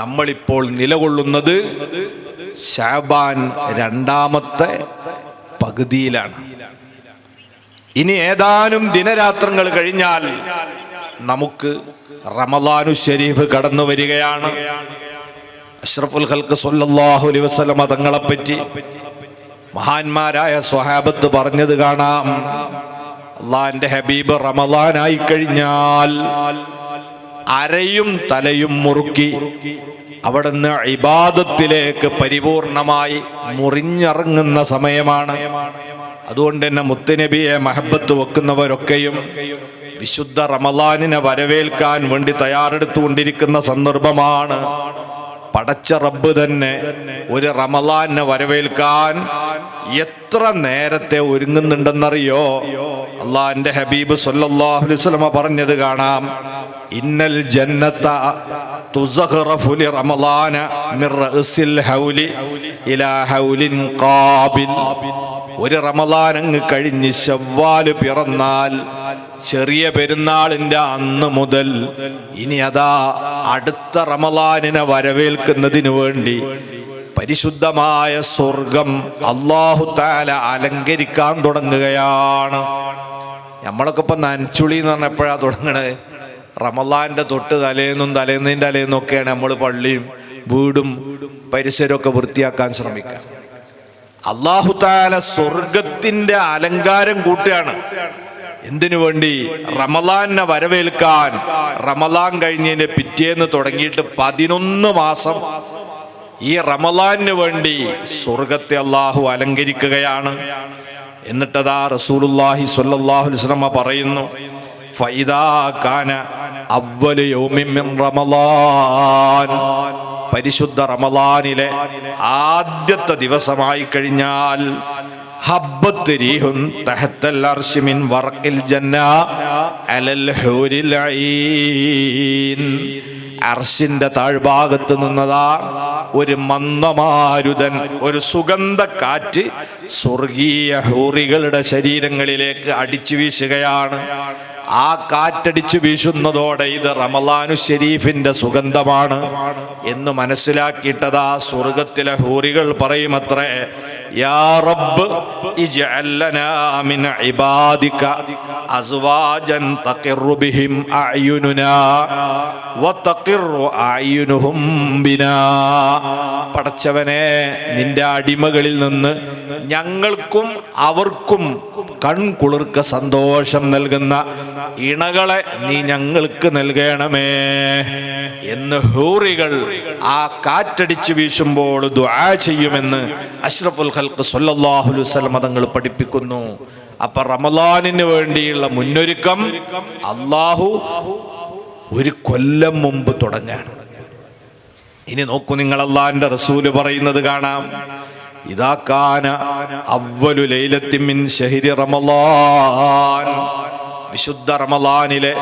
നമ്മളിപ്പോൾ നിലകൊള്ളുന്നത് ഷാബാൻ രണ്ടാമത്തെ പകുതിയിലാണ്. ഇനി ഏതാനും ദിനരാത്രങ്ങൾ കഴിഞ്ഞാൽ നമുക്ക് റമദാനു ഷരീഫ് കടന്നു വരികയാണ്. അഷ്റഫുൽ ഹൽക്ക് സൊല്ലാഹു അലൈഹി വസല്ലമ തങ്ങളെപ്പറ്റി മഹാന്മാരായ സ്വഹാബത്ത് പറഞ്ഞത് കാണാം. അള്ളാന്റെ ഹബീബ് റമദാനായി കഴിഞ്ഞാൽ അരയും തലയും മുറുക്കി അവിടുന്ന് ഇബാദത്തിലേക്ക് പരിപൂർണമായി മുറിഞ്ഞിറങ്ങുന്ന സമയമാണ്. അതുകൊണ്ട് തന്നെ മുത്തുനബിയെ മഹബത്ത് വെക്കുന്നവരൊക്കെയും വിശുദ്ധ റമലാനിനെ വരവേൽക്കാൻ വേണ്ടി തയ്യാറെടുത്തുകൊണ്ടിരിക്കുന്ന സന്ദർഭമാണ്. പടച്ച റബ്ബ് തന്നെ ഒരു റമലാനെ വരവേൽക്കാൻ എത്ര നേരത്തെ ഒരുങ്ങുന്നുണ്ടെന്നറിയോ? അള്ളാന്റെ ഹബീബ് സല്ലല്ലാഹു അലൈഹി പറഞ്ഞത് കാണാം. ഇന്നൽ ജന്നത്ത തുസഖറഫു ലി റമളാന മിർ റഅസിൽ ഹൗലി ഇലാ ഹൗലിൻ ഖാബിൽ. ഒരു റമളാൻ അങ്ങ് കഴിഞ്ഞ് ശവ്വാൽ പിറന്നാൽ ചെറിയ പെരുന്നാളിന്റെ അന്ന് മുതൽ ഇനി അതാ അടുത്ത റമളാനിനെ വരവേൽക്കുന്നതിന് വേണ്ടി പരിശുദ്ധമായ സ്വർഗം അള്ളാഹു താല അലങ്കരിക്കാൻ തുടങ്ങുകയാണ്. നമ്മളൊക്കെ ഇപ്പം നനച്ചുളി എന്ന് പറഞ്ഞപ്പോഴാണ് തുടങ്ങണത് റമലാന്റെ തൊട്ട് തലേന്നും തലേന്നിന്റെ തലേന്നും ഒക്കെയാണ് നമ്മൾ പള്ളിയും വീടും പരിസരവും ഒക്കെ വൃത്തിയാക്കാൻ ശ്രമിക്കുക. അള്ളാഹു താല സ്വർഗത്തിന്റെ അലങ്കാരം കൂട്ടുകയാണ്. എന്തിനു വേണ്ടി? റമലാനെ വരവേൽക്കാൻ. റമലാൻ കഴിഞ്ഞതിന്റെ പിറ്റേന്ന് തുടങ്ങിയിട്ട് പതിനൊന്ന് മാസം ഈ റമലാന് വേണ്ടി സ്വർഗത്തെ അള്ളാഹു അലങ്കരിക്കുകയാണ്. എന്നിട്ടതാ റസൂലുല്ലാഹി സ്വല്ലല്ലാഹു അലൈഹി വസല്ലമ പറയുന്നു ഫൈദാ കാന അവ്വലു യൗമിൻ മിൻ റമളാൻ പരിശുദ്ധ റമളാനിലെ ആദ്യത്തെ ദിവസമായി കഴിഞ്ഞാൽ ഹബ്ബത്ത് രീഹുൻ തഹത്തൽ അർശി മിൻ വർഖിൽ ജന്ന അലൽ ഹൂരിൽ ഐൻ. അർശിന്റെ താഴ്ഭാഗത്ത് നിന്നതാ ഒരു മന്ദമാരുതൻ ഒരു സുഗന്ധ കാറ്റ് സ്വർഗീയ ഹൂറികളുടെ ശരീരങ്ങളിലേക്ക് അടിച്ചു വീശുകയാണ്. ആ കാറ്റടിച്ചു വീശുന്നതോടെ ഇത് റമലാനു ഷെരീഫിന്റെ സുഗന്ധമാണ് എന്ന് മനസ്സിലാക്കിയിട്ടതാ സ്വർഗത്തിലെ ഹൂറികൾ പറയുമത്രേ യാ റബ്ബ് മിൻ ഇബാദിക. അസ്വാജൻ തഖിറു ബിഹിം ബിനാ. പടച്ചവനെ നിന്റെ അടിമകളിൽ നിന്ന് ഞങ്ങൾക്കും അവർക്കും കൺകുളിർക്ക സന്തോഷം നൽകുന്ന ഇണകളെ നീ ഞങ്ങൾക്ക് നൽകണമേ എന്ന് ഹൂറികൾ ആ കാറ്റടിച്ചു വീശുമ്പോൾ ദുആ ചെയ്യുമെന്ന് അഷ്റഫുൽ ഖൽക്ക് സല്ലല്ലാഹു അലൈഹി വസല്ലം തങ്ങൾ പഠിപ്പിക്കുന്നു. അപ്പൊ റമലാനിന് വേണ്ടിയുള്ള മുന്നൊരുക്കം അള്ളാഹു ഒരു കൊല്ലം മുമ്പ് തുടങ്ങാണ്. ഇനി നോക്കൂ നിങ്ങൾ അള്ളാഹിന്റെ റസൂൽ പറയുന്നത് കാണാം. ഇതാ കാന അവലു ലൈലത്തിമിൻ ഷഹരി റമലാൻ വിശുദ്ധ റമലാനിലെ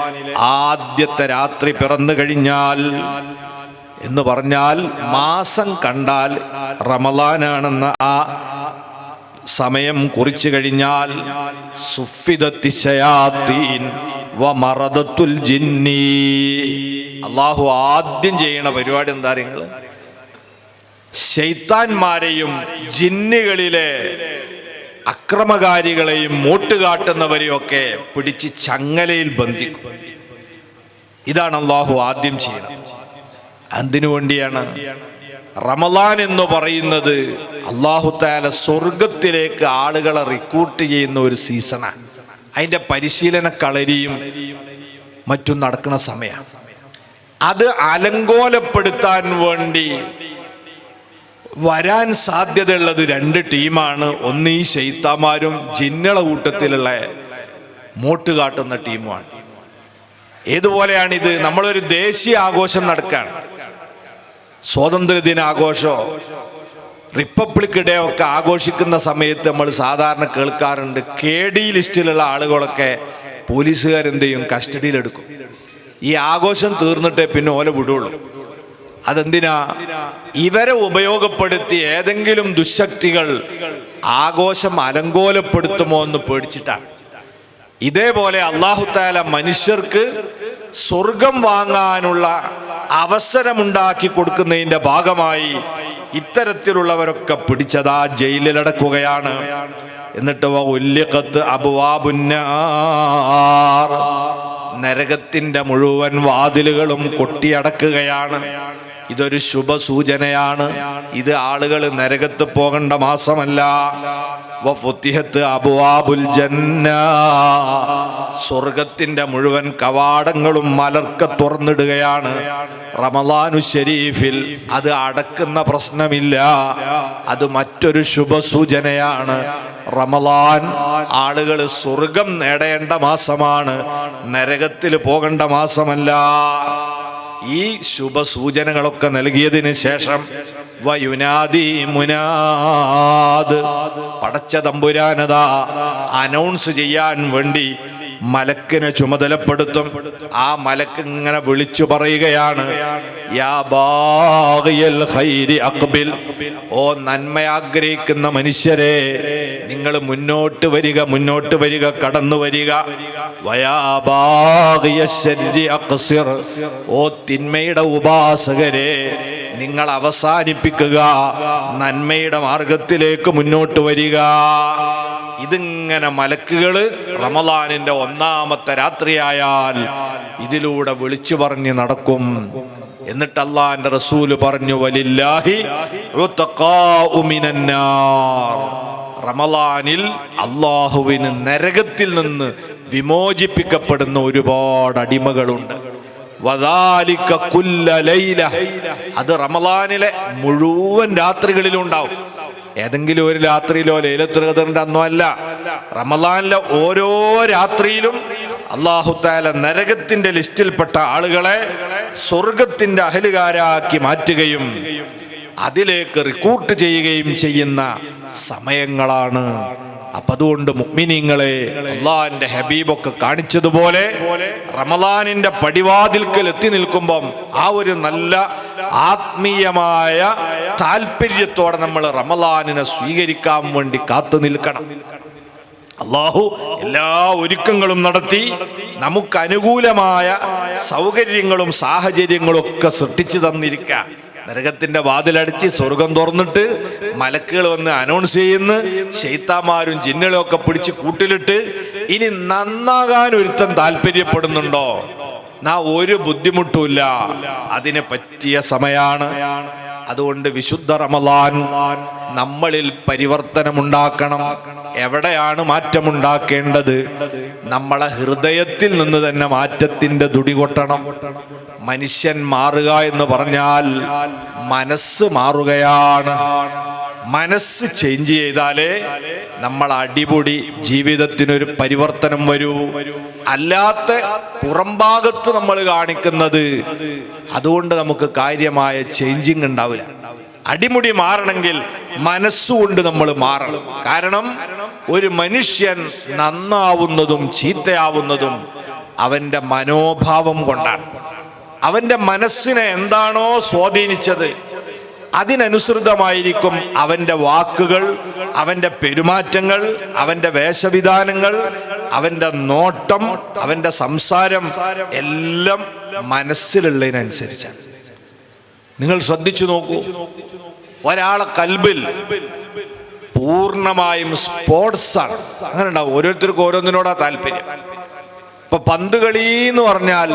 ആദ്യത്തെ രാത്രി പിറന്നു കഴിഞ്ഞാൽ എന്ന് പറഞ്ഞാൽ മാസം കണ്ടാൽ റമലാനാണെന്ന ആ സമയം കുറിച്ചു കഴിഞ്ഞാൽ അള്ളാഹു ആദ്യം ചെയ്യണ പരിപാടി എന്താ നിങ്ങൾ ശൈത്താന്മാരെയും ജിന്നുകളിലെ അക്രമകാരികളെയും മൂട്ടുകാട്ടുന്നവരെയും ഒക്കെ പിടിച്ച് ചങ്ങലയിൽ ബന്ധിക്കും. ഇതാണ് അള്ളാഹു ആദ്യം ചെയ്യണം എന്തിനു വേണ്ടിയാണ്? റമലാൻ എന്ന് പറയുന്നത് അള്ളാഹു താല സ്വർഗത്തിലേക്ക് ആളുകളെ റിക്രൂട്ട് ചെയ്യുന്ന ഒരു സീസണാണ് അതിന്റെ പരിശീലന കളരിയും മറ്റും നടക്കുന്ന സമയം അത് അലങ്കോലപ്പെടുത്താൻ വേണ്ടി വരാൻ സാധ്യതയുള്ളത് രണ്ട് ടീമാണ്. ഒന്ന് ഈ ശൈത്താമാരും ജിന്നള കൂട്ടത്തിലുള്ള മോട്ട് കാട്ടുന്ന ടീമുമാണ്. ഏതുപോലെയാണിത്? നമ്മളൊരു ദേശീയ ആഘോഷം നടക്കുകയാണ് സ്വാതന്ത്ര്യ ദിനാഘോഷമോ റിപ്പബ്ലിക് ഡേ ഒക്കെ ആഘോഷിക്കുന്ന സമയത്ത് നമ്മൾ സാധാരണ കേൾക്കാറുണ്ട് കെ ഡി ലിസ്റ്റിലുള്ള ആളുകളൊക്കെ പോലീസുകാരെന്ത് ചെയ്യും കസ്റ്റഡിയിലെടുക്കും. ഈ ആഘോഷം തീർന്നിട്ടേ പിന്നെ ഓല വിടുള്ളൂ. അതെന്തിനാ? ഇവരെ ഉപയോഗപ്പെടുത്തി ഏതെങ്കിലും ദുശക്തികൾ ആഘോഷം അലങ്കോലപ്പെടുത്തുമോ എന്ന് പേടിച്ചിട്ടാണ്. ഇതേപോലെ അള്ളാഹുത്താല മനുഷ്യർക്ക് സ്വർഗം വാങ്ങാനുള്ള അവസരമുണ്ടാക്കി കൊടുക്കുന്നതിന്റെ ഭാഗമായി ഇത്തരത്തിലുള്ളവരൊക്കെ പിടിച്ചതാ ജയിലിലടക്കുകയാണ് എന്നിട്ട് ഉല്യക്കത്ത് അബുവാബുന്നാർ നരകത്തിന്റെ മുഴുവൻ വാതിലുകളും കൊട്ടിയടക്കുകയാണ് ഇതൊരു ശുഭസൂചനയാണ്. ഇത് ആളുകൾ നരകത്ത് പോകേണ്ട മാസമല്ല. അബുവാബുൽ ജന്ന. സ്വർഗത്തിന്റെ മുഴുവൻ കവാടങ്ങളും മലർക്ക തുറന്നിടുകയാണ്. റമദാനു ഷെരീഫിൽ അത് അടക്കുന്ന പ്രശ്നമില്ല. അത് മറ്റൊരു ശുഭസൂചനയാണ്. റമദാൻ ആളുകൾ സ്വർഗം നേടേണ്ട മാസമാണ്. നരകത്തിൽ പോകേണ്ട മാസമല്ല. ഈ ശുഭസൂചനകളൊക്കെ നൽകിയതിന് ശേഷം വയുനാദി മുനാദ് പടച്ച തമ്പുരാനത അനൗൺസ് ചെയ്യാൻ വേണ്ടി മലക്കിനെ ചുമതലപ്പെടുത്തും. ആ മലക്ക് ഇങ്ങനെ വിളിച്ചു പറയുകയാണ് ഓ നന്മ ആഗ്രഹിക്കുന്ന മനുഷ്യരെ നിങ്ങൾ മുന്നോട്ട് വരിക മുന്നോട്ട് വരിക കടന്നു വരിക. ഓ തിന്മയുടെ ഉപാസകരെ നിങ്ങൾ അവസാനിപ്പിക്കുക നന്മയുടെ മാർഗത്തിലേക്ക് മുന്നോട്ട് വരിക. ഇതിങ്ങനെ മലക്കുകൾ റമലാനിന്റെ ഒന്നാമത്തെ രാത്രിയായാൽ ഇതിലൂടെ വിളിച്ചു പറഞ്ഞ് നടക്കും എന്നിട്ട് അള്ളാന്റെ റസൂൽ പറഞ്ഞു വലില്ലാഹി. റമലാനിൽ അള്ളാഹുവിന് നരകത്തിൽ നിന്ന് വിമോചിപ്പിക്കപ്പെടുന്ന ഒരുപാട് അടിമകളുണ്ട്. അത് റമലാനിലെ മുഴുവൻ രാത്രികളിലും ഉണ്ടാവും ഏതെങ്കിലും ഒരു രാത്രിയിലോ ലൈലത്തുൽ ഖദറിന്റെ അന്നോ അല്ല. റമലാനിലെ ഓരോ രാത്രിയിലും അള്ളാഹുത്താല നരകത്തിന്റെ ലിസ്റ്റിൽപ്പെട്ട ആളുകളെ സ്വർഗത്തിന്റെ അഹലുകാരാക്കി മാറ്റുകയും അതിലേക്ക് റിക്രൂട്ട് ചെയ്യുകയും ചെയ്യുന്ന സമയങ്ങളാണ്. അപ്പൊ അതുകൊണ്ട് മുഗ്മിനിങ്ങളെ അള്ളാഹിന്റെ ഹബീബൊക്കെ കാണിച്ചതുപോലെ റമലാനിന്റെ പടിവാതിൽക്കൽ എത്തി നിൽക്കുമ്പം ആ ഒരു നല്ല ആത്മീയമായ താല്പര്യത്തോടെ നമ്മൾ റമലാനിനെ സ്വീകരിക്കാൻ വേണ്ടി കാത്തു നിൽക്കണം. അള്ളാഹു എല്ലാ ഒരുക്കങ്ങളും നടത്തി നമുക്ക് അനുകൂലമായ സൗകര്യങ്ങളും സാഹചര്യങ്ങളും ഒക്കെ സൃഷ്ടിച്ചു തന്നിരിക്കുക നരകത്തിന്റെ വാതിലടിച്ച് സ്വർഗം തുറന്നിട്ട് മലക്കുകൾ വന്ന് അനൗൺസ് ചെയ്യുന്നു. ശൈത്താമാരും ജിന്നുകളും ഒക്കെ പിടിച്ച് കൂട്ടിലിട്ട് ഇനി നന്നാകാൻ ഒരുത്തൻ താല്പര്യപ്പെടുന്നുണ്ടോ? നാ ഒരു ബുദ്ധിമുട്ടുമില്ല അതിന് പറ്റിയ സമയാണ്. അതുകൊണ്ട് വിശുദ്ധ റമലാൻ നമ്മളിൽ പരിവർത്തനമുണ്ടാക്കണം. എവിടെയാണ് മാറ്റമുണ്ടാക്കേണ്ടത്? നമ്മളെ ഹൃദയത്തിൽ നിന്ന് തന്നെ മാറ്റത്തിന്റെ തുടി കൊട്ടണം. മനുഷ്യൻ മാറുക എന്ന് പറഞ്ഞാൽ മനസ്സ് മാറുകയാണ്. മനസ്സ് ചേഞ്ച് ചെയ്താലേ നമ്മൾ അടിപൊളി ജീവിതത്തിനൊരു പരിവർത്തനം വരൂ. അല്ലാത്ത പുറംഭാഗത്ത് നമ്മൾ കാണിക്കുന്നത് അതുകൊണ്ട് നമുക്ക് കാര്യമായ ചേഞ്ചിങ് ഉണ്ടാവില്ല. അടിമുടി മാറണമെങ്കിൽ മനസ്സുകൊണ്ട് നമ്മൾ മാറണം. കാരണം ഒരു മനുഷ്യൻ നന്നാവുന്നതും ചീത്തയാവുന്നതും അവന്റെ മനോഭാവം കൊണ്ടാണ്. അവന്റെ മനസ്സിനെ എന്താണോ സ്വാധീനിച്ചത് അതിനനുസൃതമായിരിക്കും അവന്റെ വാക്കുകൾ അവന്റെ പെരുമാറ്റങ്ങൾ അവന്റെ വേഷവിധാനങ്ങൾ അവന്റെ നോട്ടം അവന്റെ സംസാരം എല്ലാം മനസ്സിലുള്ളതിനനുസരിച്ചാണ്. നിങ്ങൾ ശ്രദ്ധിച്ചു നോക്കൂ. ഒരാളെ കൽബിൽ പൂർണമായും സ്പോർട്സ് ആണ് അങ്ങനെ ഉണ്ടാവും ഓരോരുത്തർക്കും ഓരോന്നിനോടാ താല്പര്യം. ഇപ്പൊ പന്ത് കളി എന്ന് പറഞ്ഞാൽ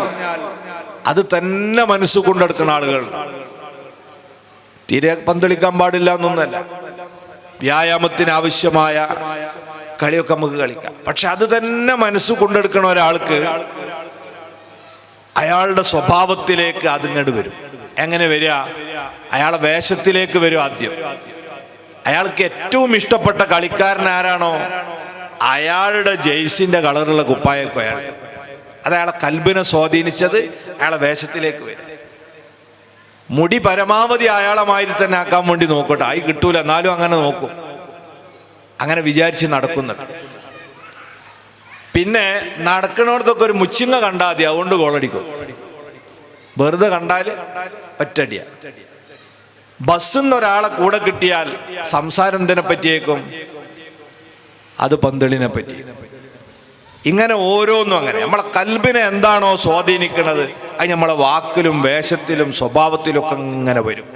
അത് തന്നെ മനസ്സ് കൊണ്ടെടുക്കുന്ന ആളുകൾ. തീരെ പന്തളിക്കാൻ പാടില്ല എന്നൊന്നല്ല വ്യായാമത്തിന് ആവശ്യമായ കളിയൊക്കെ നമുക്ക് കളിക്കാം. പക്ഷെ അത് തന്നെ മനസ്സ് കൊണ്ടെടുക്കണ ഒരാൾക്ക് അയാളുടെ സ്വഭാവത്തിലേക്ക് അതിങ്ങോട്ട് വരും. എങ്ങനെ വരിക? അയാളെ വേഷത്തിലേക്ക് വരും ആദ്യം. അയാൾക്ക് ഏറ്റവും ഇഷ്ടപ്പെട്ട കളിക്കാരൻ ആരാണോ? അയാളുടെ ജെയ്സിന്റെ കളറുള്ള കുപ്പായൊക്കെ അയാൾ അത് അയാളെ കൽബിനെ സ്വാധീനിച്ചത് അയാളെ വേഷത്തിലേക്ക് വരും. മുടി പരമാവധി അയാളെ മാതിരി തന്നെ ആക്കാൻ വേണ്ടി നോക്കട്ടെ. ആയി കിട്ടൂല എന്നാലും അങ്ങനെ നോക്കും. അങ്ങനെ വിചാരിച്ച് നടക്കുന്നുണ്ട്. പിന്നെ നടക്കണോടത്തൊക്കെ ഒരു മുച്ചിങ്ങ കണ്ടാൽ മതി അതുകൊണ്ട് ഗോളടിക്കും. വെറുതെ കണ്ടാൽ ഒറ്റടിയ ബസ്സിൽ ഒരാളെ കൂടെ കിട്ടിയാൽ സംസാരം എന്തിനെ പറ്റിയേക്കും അത് പന്തളിനെ പറ്റി ഇങ്ങനെ ഓരോന്നും അങ്ങനെ. നമ്മളെ കൽബിനെ എന്താണോ സ്വാധീനിക്കുന്നത് അത് നമ്മളെ വാക്കിലും വേഷത്തിലും സ്വഭാവത്തിലും ഒക്കെ ഇങ്ങനെ വരും.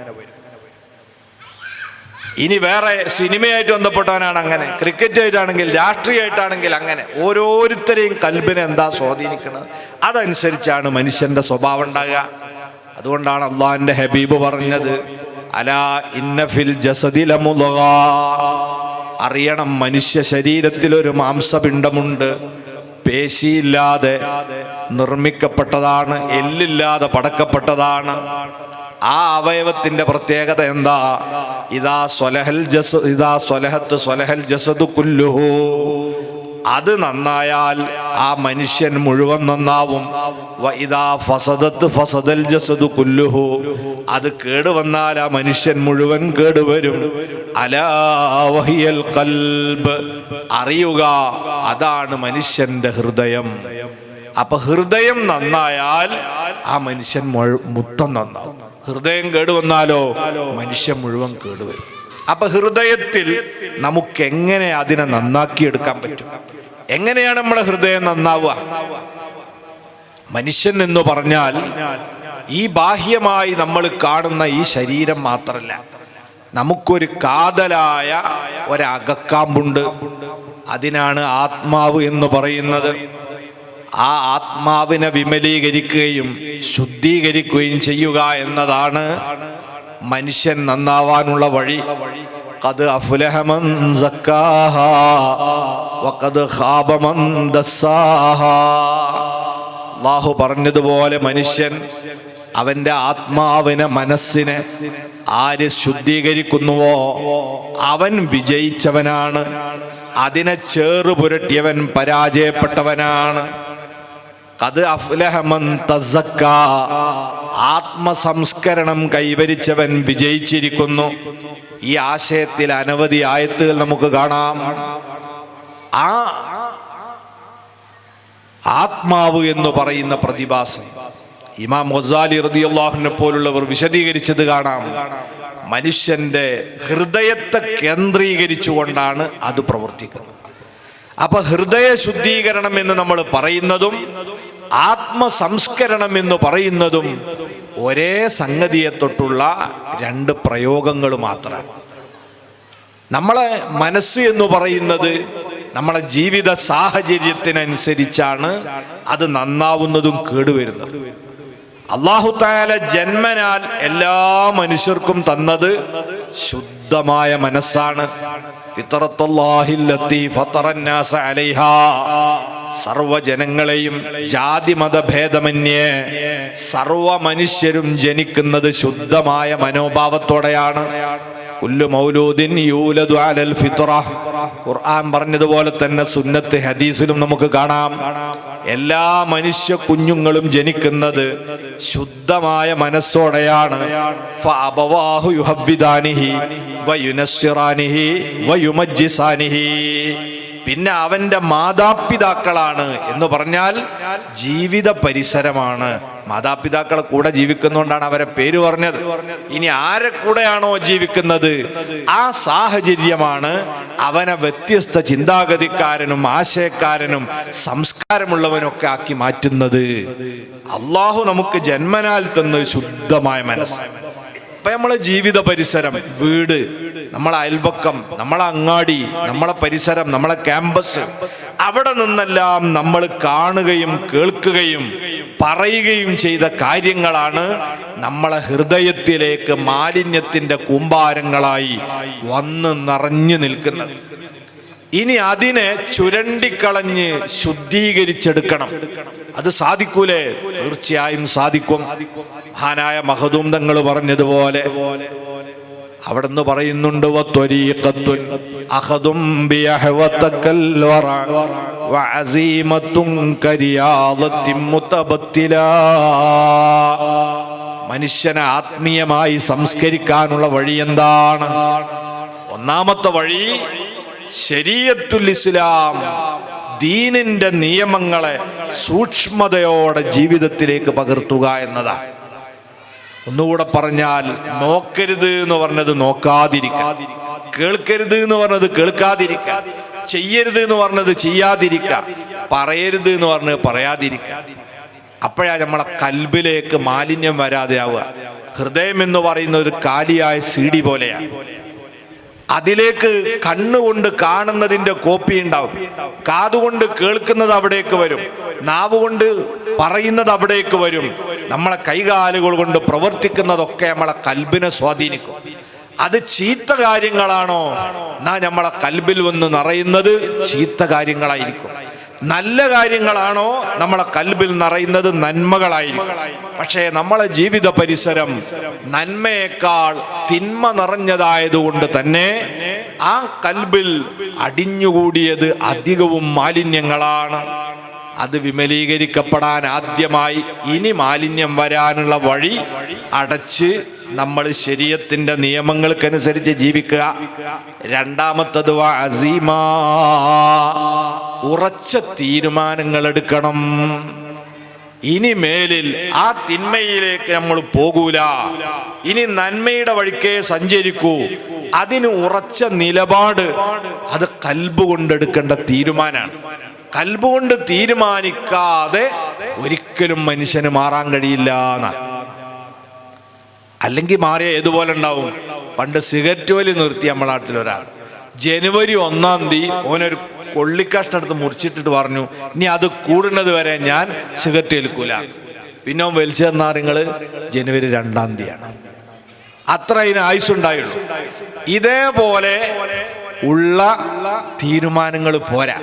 ഇനി വേറെ സിനിമയായിട്ട് ബന്ധപ്പെട്ടവനാണ് അങ്ങനെ ക്രിക്കറ്റായിട്ടാണെങ്കിൽ രാഷ്ട്രീയമായിട്ടാണെങ്കിൽ അങ്ങനെ. ഓരോരുത്തരെയും കൽബിനെ എന്താ സ്വാധീനിക്കുന്നത് അതനുസരിച്ചാണ് മനുഷ്യന്റെ സ്വഭാവം ഉണ്ടാകുക. അതുകൊണ്ടാണ് അള്ളാഹിന്റെ ഹബീബ് പറഞ്ഞത് അലാ ഇന്നഫിൽ അറിയണം മനുഷ്യ ശരീരത്തിൽ ഒരു മാംസപിണ്ഡമുണ്ട്. പേശിയില്ലാതെ നിർമ്മിക്കപ്പെട്ടതാണ് എല്ലില്ലാതെ പടക്കപ്പെട്ടതാണ്. ആ അവയവത്തിന്റെ പ്രത്യേകത എന്താ? ഇതാ സ്വലഹൽ ജസ് ഇതാ സ്വലഹത്ത് സ്വലഹൽ ജസദു കുല്ലുഹു. അത് നന്നായാൽ ആ മനുഷ്യൻ മുഴുവൻ നന്നാവും. ഇതാ ഫസദത്ത് ഫസദൽ ജസദു കുല്ലുഹു. അത് കേടുവന്നാൽ ആ മനുഷ്യൻ മുഴുവൻ കേടുവരും അലാവഹിയൽ കൽബ് അറിയുക അതാണ് മനുഷ്യന്റെ ഹൃദയം. അപ്പൊ ഹൃദയം നന്നായാൽ ആ മനുഷ്യൻ മൊത്തം നന്നാവും. ഹൃദയം കേടുവന്നാലോ മനുഷ്യൻ മുഴുവൻ കേടുവരും അപ്പൊ ഹൃദയത്തിൽ നമുക്ക് എങ്ങനെ അതിനെ നന്നാക്കിയെടുക്കാൻ പറ്റും? എങ്ങനെയാണ് നമ്മുടെ ഹൃദയം നന്നാവുക? മനുഷ്യൻ എന്ന് പറഞ്ഞാൽ ഈ ബാഹ്യമായി നമ്മൾ കാണുന്ന ഈ ശരീരം മാത്രമല്ല നമുക്കൊരു കാതലായ ഒരകക്കാമ്പുണ്ട്. അതിനാണ് ആത്മാവ് എന്ന് പറയുന്നത്. ആ ആത്മാവിനെ വിമലീകരിക്കുകയും ശുദ്ധീകരിക്കുകയും ചെയ്യുക എന്നതാണ് മനുഷ്യൻ നന്നാവാനുള്ള വഴി قد أفلح من زكاها وقد خاب من دساها അള്ളാഹു പറഞ്ഞതുപോലെ മനുഷ്യൻ അവന്റെ ആത്മാവിനെ മനസ്സിനെ ആര് ശുദ്ധീകരിക്കുന്നുവോ അവൻ വിജയിച്ചവനാണ് അതിനെ ചേറ് പുരട്ടിയവൻ പരാജയപ്പെട്ടവനാണ് അത് അഫ്ലഹമൻ തസക്ക ആത്മസംസ്കരണം കൈവരിച്ചവൻ വിജയിച്ചിരിക്കുന്നു. ഈ ആശയത്തിൽ അനവധി ആയത്തുകൾ നമുക്ക് കാണാം. ആ ആത്മാവ് എന്ന് പറയുന്ന പ്രതിഭാസം. ഇമാം ഗസാലി റതിയുള്ളാഹിനെ പോലുള്ളവർ വിശദീകരിച്ചത് കാണാം. മനുഷ്യന്റെ ഹൃദയത്തെ കേന്ദ്രീകരിച്ചുകൊണ്ടാണ് അത് പ്രവർത്തിക്കുന്നത്. അപ്പൊ ഹൃദയ ശുദ്ധീകരണം എന്ന് നമ്മൾ പറയുന്നതും ആത്മസംസ്കരണം എന്ന് പറയുന്നതും ഒരേ സംഗതിയെ തൊട്ടുള്ള രണ്ട് പ്രയോഗങ്ങൾ മാത്രമാണ്. നമ്മളെ മനസ്സ് എന്ന് പറയുന്നത് നമ്മളെ ജീവിത സാഹചര്യത്തിനനുസരിച്ചാണ് അത് നന്നാവുന്നതും കേടുവരുന്നതും. അള്ളാഹു താല ജന്മനാൽ എല്ലാ മനുഷ്യർക്കും തന്നത് ശുദ്ധമായ മനസ്സാണ്. സർവജനങ്ങളെയും അലൈഹാ. സർവ മനുഷ്യരും ജനിക്കുന്നത് ശുദ്ധമായ മനോഭാവത്തോടെയാണ്. ഖുർആൻ പറഞ്ഞതുപോലെ തന്നെ സുന്നത്ത് ഹദീസിലും നമുക്ക് കാണാം. എല്ലാ മനുഷ്യ കുഞ്ഞുങ്ങളും ജനിക്കുന്നത് ശുദ്ധമായ മനസ്സോടെയാണ്. പിന്നെ അവന്റെ മാതാപിതാക്കളാണ് എന്ന് പറഞ്ഞാൽ ജീവിത പരിസരമാണ്. മാതാപിതാക്കളെ കൂടെ ജീവിക്കുന്നതുകൊണ്ടാണ് അവരെ പേര് പറഞ്ഞത്. ഇനി ആരെ കൂടെയാണോ ജീവിക്കുന്നത്? ആ സാഹചര്യമാണ് അവനെ വ്യത്യസ്ത ചിന്താഗതിക്കാരനും ആശയക്കാരനും സംസ്കാരമുള്ളവനൊക്കെ ആക്കി മാറ്റുന്നത്. അള്ളാഹു നമുക്ക് ജന്മനാൽ തന്ന് ശുദ്ധമായ മനസ്സ്. അപ്പൊ നമ്മളെ ജീവിത പരിസരം വീട് നമ്മളെ അയൽപക്കം നമ്മളെ അങ്ങാടി നമ്മളെ പരിസരം നമ്മളെ ക്യാമ്പസ് അവിടെ നിന്നെല്ലാം നമ്മൾ കാണുകയും കേൾക്കുകയും പറയുകയും ചെയ്ത കാര്യങ്ങളാണ് നമ്മളെ ഹൃദയത്തിലേക്ക് മാലിന്യത്തിന്റെ കൂമ്പാരങ്ങളായി വന്ന് നിറഞ്ഞു നിൽക്കുന്നത്. ഇനി അതിനെ ചുരണ്ടിക്കളഞ്ഞ് ശുദ്ധീകരിച്ചെടുക്കണം. അത് സാധിക്കൂലേ? തീർച്ചയായും സാധിക്കും. മഹാനായ മഹദൂം തങ്ങൾ പറഞ്ഞതുപോലെ. അവിടുന്ന് പറയുന്നുണ്ട് മനുഷ്യനെ ആത്മീയമായി സംസ്കരിക്കാനുള്ള വഴി എന്താണ്? ഒന്നാമത്തെ വഴി ശരീഅത്തുൽ ഇസ്ലാം ദീനിന്റെ നിയമങ്ങളെ സൂക്ഷ്മതയോടെ ജീവിതത്തിലേക്ക് പകർത്തുക എന്നതാണ് ഒന്നുകൂടെ പറഞ്ഞാൽ നോക്കരുത് എന്ന് പറഞ്ഞത് നോക്കാതിരിക്കുക കേൾക്കരുത് എന്ന് പറഞ്ഞത് കേൾക്കാതിരിക്കുക ചെയ്യരുത് എന്ന് പറഞ്ഞത് ചെയ്യാതിരിക്കുക പറയരുത് എന്ന് പറഞ്ഞത് പറയാതിരിക്കുക അപ്പോഴാ നമ്മളെ കൽബിലേക്ക് മാലിന്യം വരാതെയാവുക. ഹൃദയം എന്ന് പറയുന്ന ഒരു കാലിയായ സീഡി പോലെയാണ് അതിലേക്ക് കണ്ണുകൊണ്ട് കാണുന്നതിന്റെ കോപ്പി ഉണ്ടാവും. കാതുകൊണ്ട് കേൾക്കുന്നത് അവിടേക്ക് വരും. നാവുകൊണ്ട് പറയുന്നത് അവിടേക്ക് വരും. നമ്മളെ കൈകാലുകൾ കൊണ്ട് പ്രവർത്തിക്കുന്നതൊക്കെ നമ്മളെ കൽബിനെ സ്വാധീനിക്കും. അത് ചീത്ത കാര്യങ്ങളാണോ? എന്നാ നമ്മളെ കൽബിൽ വന്ന് നിറയുന്നത് ചീത്ത കാര്യങ്ങളായിരിക്കും. നല്ല കാര്യങ്ങളാണോ നമ്മളെ കൽബിൽ നിറയുന്നത് നന്മകളായിരിക്കും. പക്ഷേ നമ്മളെ ജീവിത പരിസരം നന്മയേക്കാൾ തിന്മ നിറഞ്ഞതായതുകൊണ്ട് തന്നെ ആ കൽബിൽ അടിഞ്ഞുകൂടിയത് അധികവും മാലിന്യങ്ങളാണ്. അത് വിമലീകരിക്കപ്പെടാൻ ആദ്യമായി ഇനി മാലിന്യം വരാനുള്ള വഴി അടച്ച് നമ്മൾ ശരീരത്തിന്റെ നിയമങ്ങൾക്കനുസരിച്ച് ജീവിക്കുക. രണ്ടാമത്തത് അസീമാ. ഉറച്ച തീരുമാനങ്ങൾ എടുക്കണം. ഇനി മേലിൽ ആ തിന്മയിലേക്ക് നമ്മൾ പോകൂല. ഇനി നന്മയുടെ വഴിക്കേ സഞ്ചരിക്കൂ. അതിന് ഉറച്ച നിലപാട് അത് കൽബ് കൊണ്ടെടുക്കേണ്ട തീരുമാനമാണ്. കൽബ് കൊണ്ട് തീരുമാനിക്കാതെ ഒരിക്കലും മനുഷ്യന് മാറാൻ കഴിയില്ല അല്ലെങ്കിൽ മാറിയ ഏതുപോലെ ഉണ്ടാവും? പണ്ട് സിഗരറ്റ് വലി നിർത്തി നമ്മുടെ നാട്ടിൽ ഒരാൾ. ജനുവരി ഒന്നാം തീയതി ഓനൊരു കൊള്ളിക്കഷ്ണം എടുത്ത് മുറിച്ചിട്ടിട്ട് പറഞ്ഞു ഇനി അത് കൂടുന്നത് വരെ ഞാൻ സിഗരറ്റ് ഏൽക്കൂല. പിന്നെ ഓൻ വലിച്ചു തന്നാ നിങ്ങൾ ജനുവരി രണ്ടാം തീയതിയാണ്. അത്ര അതിന് ആയുസ്സുണ്ടായുള്ളൂ. ഇതേപോലെ ഉള്ള തീരുമാനങ്ങൾ പോരാ.